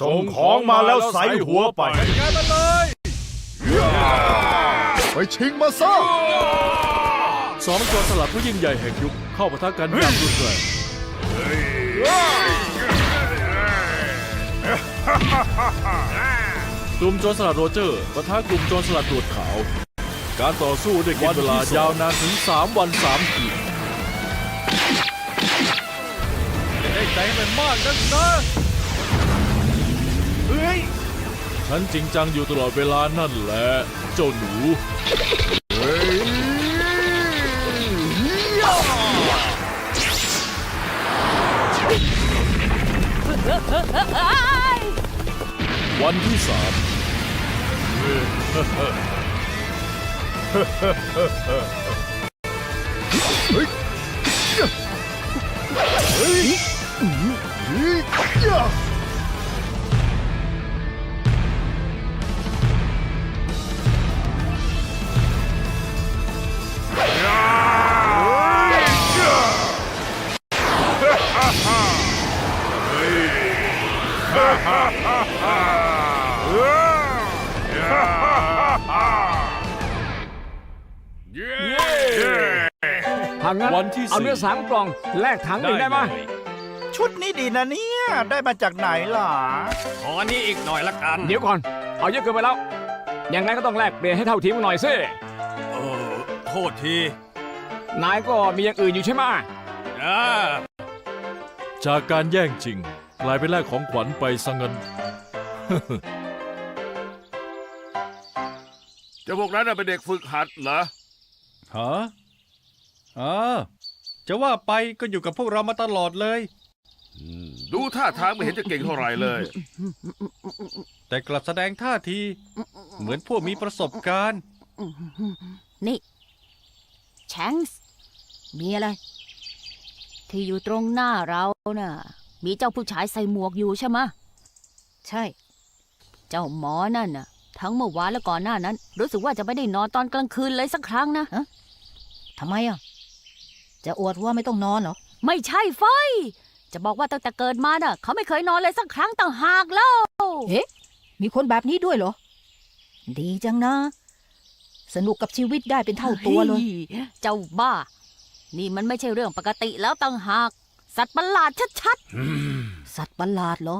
ส่งของมาแล้วใส่หัวไปงานมาเลยไปชิงมาซะสองโจรสลัดผู้ยิ่งใหญ่แห่งยุคเข้าปะทะกันอย่างรุนแรงกลุ่มโจรสลัดโรเจอร์ปะทะกลุ่มโจรสลัดตรวจขาว การต่อสู้ได้กินเวลายาวนานถึง 3 วัน 3 คืนได้ใจมันมากนักนะ ฉันจริงจังอยู่ตลอดเวลานั่นแหละเจ้าหนูวันที่สาม ถ้างั้นวันที่เอาสี่เนื้อสามกล่องแลกถังหนึ่งได้ไหมเลยชุดนี้ดีนะเนี่ย ได้มาจากไหนล่ะ ขออันนี้อีกหน่อยละกันเดี๋ยวก่อน เอาเยอะเกินไปแล้ว ยังไงก็ต้องแลกเปลี่ยนให้เท่าทีมกันหน่อยสิ เออโทษทีนายก็มีอย่างอื่นอยู่ใช่ไหมอ่า จากการแย่งจริง กลายเป็นแลกของขวัญไปซะงั้น เจ้าพวกนั้นน่ะเป็นเด็กฝึกหัดเหรอ ฮะอ่าจะว่าไปก็อยู่กับพวกเรามาตลอดเลย ดูท่าทางไม่เห็นจะเก่งเท่าไหร่เลย แต่กลับแสดงท่าที เหมือนพวกมีประสบการณ์ นี่แชงส์มีอะไร ที่อยู่ตรงหน้าเราน่ะ มีเจ้าผู้ชายใส่หมวกอยู่ใช่ไหมะใช่ เจ้าหมอนั่นน่ะ ทั้งเมื่อวานและก่อนหน้านั้น รู้สึกว่าจะไม่ได้นอนตอนกลางคืนเลยสักครั้งนะทำไมอะ จะอวดว่าไม่ต้องนอนเหรอ ไม่ใช่ไฟยจะบอกว่าตั้งแต่เกิดมาน่ะ เขาไม่เคยนอนเลยสักครั้งต่างหากแล้ว เอ๊ะ มีคนแบบนี้ด้วยเหรอ ดีจังนะ สนุกกับชีวิตได้เป็นเท่าตัวเลยฮ้เจ้าบ้า นี่มันไม่ใช่เรื่องปกติแล้วต่างหาก สัตว์ประหลาดชัดสัตว์ประหลาดเหรอ